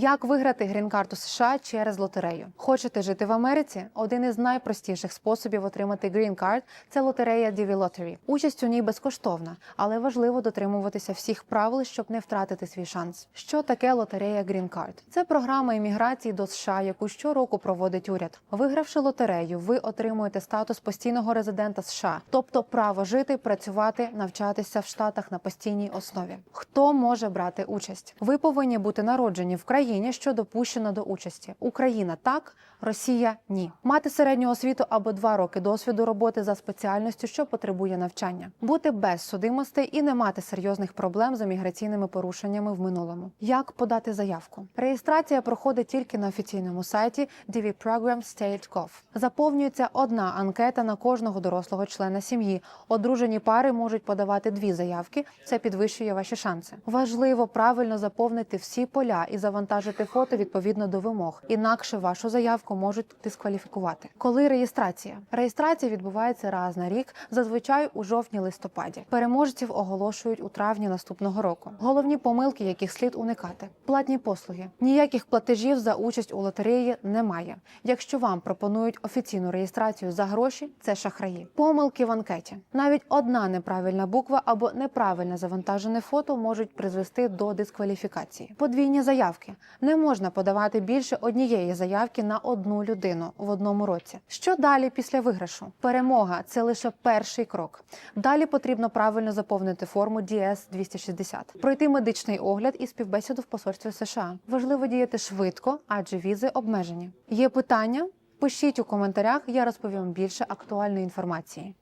Як виграти грін-карту США через лотерею? Хочете жити в Америці? Один із найпростіших способів отримати грін-карт – це лотерея DV Lottery. Участь у ній безкоштовна, але важливо дотримуватися всіх правил, щоб не втратити свій шанс. Що таке лотерея Card? Це програма імміграції до США, яку щороку проводить уряд. Вигравши лотерею, ви отримуєте статус постійного резидента США, тобто право жити, працювати, навчатися в штатах на постійній основі. Хто може брати участь? Ви повинні бути народжені в країні, що допущена до участі. Україна так, Росія ні. Мати середню освіту або два роки досвіду роботи за спеціальністю, що потребує навчання, бути без судимостей і не мати серйозних проблем з міграційними порушеннями в минулому. Як подати заявку? Реєстрація проходить тільки на офіційному сайті dvprogram.state.gov. Заповнюється одна анкета на кожного дорослого члена сім'ї. Одружені пари можуть подавати дві заявки. Це підвищує ваші шанси. Важливо правильно заповнити всі поля і завантажити фото відповідно до вимог. Інакше вашу заявку можуть дискваліфікувати. Коли реєстрація? Реєстрація відбувається раз на рік, зазвичай у жовтні-листопаді. Переможців оголошують у травні наступного року. Головні помилки, яких слід уникати: платні послуги. Ніяких платежів за участь у лотереї немає. Якщо вам пропонують офіційну реєстрацію за гроші, це шахраї. Помилки в анкеті. Навіть одна неправильна буква або неправильне завантажене фото можуть призвести до дискваліфікації. Подвійні заявки не можна подавати більше однієї заявки на одну людину в одному році. Що далі після виграшу? Перемога це лише перший крок. Далі потрібно правильно заповнити форму DS 260, пройти медичний огляд і співбесіду в посольстві США. Важливо діяти швидко, адже візи обмежені. Є питання? Пишіть у коментарях, я розповім більше актуальної інформації.